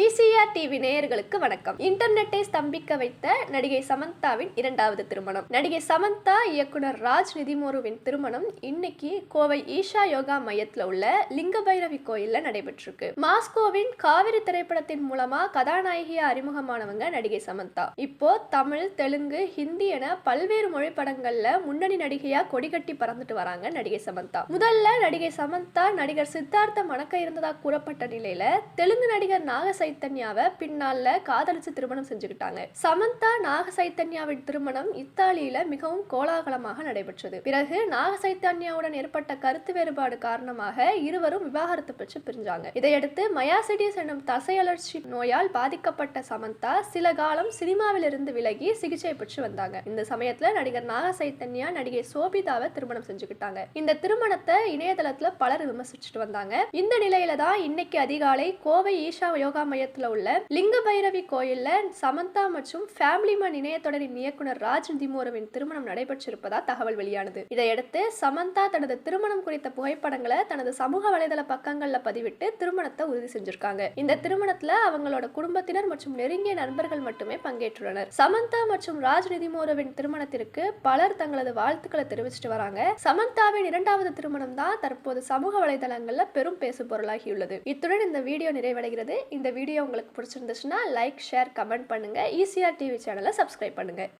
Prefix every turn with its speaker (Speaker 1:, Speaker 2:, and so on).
Speaker 1: ECR TV நேயர்களுக்கு வணக்கம். இன்டர்நெட்டை ஸ்தம்பிக்க வைத்த நடிகை சமந்தாவின் இரண்டாவது திருமணம். நடிகை சமந்தா இயக்குனர் ராஜ் நிதிமோருவின் திருமணம் இன்னைக்கு கோவை ஈஷா யோகா மையத்தில் உள்ள லிங்க பைரவி கோயில்ல நடைபெற்றிருக்கு. மாஸ்கோவின் காவிரி திரைப்படத்தின் மூலமா கதாநாயகியா அறிமுகமானவங்க நடிகை சமந்தா. இப்போ தமிழ் தெலுங்கு ஹிந்தி என பல்வேறு மொழி படங்கள்ல முன்னணி நடிகையா கொடிகட்டி பறந்துட்டு வராங்க நடிகை சமந்தா. முதல்ல நடிகை சமந்தா நடிகர் சித்தார்த்த மணக்க இருந்ததா கூறப்பட்ட நிலையில தெலுங்கு நடிகர் நாக சைத்தன்யாவை பின்னால காதலிச்சு திருமணம் செஞ்சுக்கிட்டாங்க. சமந்தா நாக சைத்தன்யாவின் திருமணம் இத்தாலியில மிகவும் கோலாகலமாக நடைபெற்றது. பிறகு நாக சைத்தன்யாவுடன் ஏற்பட்ட கருத்து வேறுபாடு காரணமாக இருவரும் விவாகரத்து பெற்று பிரிஞ்சாங்க. இதையடுத்து மயாசிடிஸ் எனும் தசையலர்ச்சி நோயால் பாதிக்கப்பட்ட சமந்தா சில காலம் சினிமாவில் இருந்து விலகி சிகிச்சை பெற்று வந்தாங்க. இந்த சமயத்துல நடிகர் நாக சைத்தன்யா நடிகை சோபிதாவை திருமணம் செஞ்சுக்கிட்டாங்க. இந்த திருமணத்தை இணையதளத்துல பலர் விமர்சிச்சுட்டு வந்தாங்க. இந்த நிலையில தான் இன்னைக்கு அதிகாலை கோவை ஈஷா யோகா மையத்தில் உள்ள லிங்க பைரவி கோயிலில் சமந்தா மற்றும் ஃபேமிலி மேன் இணையத்தொடரின் இயக்குனர் ராஜ் திமோரவின் திருமணம் நடைபெற்றிருப்பதா தகவல் வெளியானது. இதையடுத்து சமந்தா தனது திருமணம் குறித்த புகைப்படங்களை தனது சமூக வலைதள பக்கங்களில் பதிவிட்டு திருமணத்தை உறுதி செஞ்சிருக்காங்க. இந்த திருமணத்துல அவங்களோட குடும்பத்தினர் மற்றும் நெருங்கிய நண்பர்கள் மட்டுமே பங்கேற்றுள்ளனர். சமந்தா மற்றும் ராஜ் நிதிமோரவின் திருமணத்திற்கு பலர் தங்களது வாழ்த்துக்களை தெரிவிச்சிட்டு வராங்க. சமந்தாவின் இரண்டாவது திருமணம் தான் தற்போது சமூக வலைதளங்கள்ல பெரும் பேசு பொருளாகியுள்ளது இத்துடன் இந்த வீடியோ நிறைவடைகிறது. இந்த வீடியோ உங்களுக்கு பிடிச்சிருந்துச்சுன்னா லைக் ஷேர் கமெண்ட் பண்ணுங்க. ஈஸியாக டிவி சேனலை சப்ஸ்கிரைப் பண்ணுங்கள்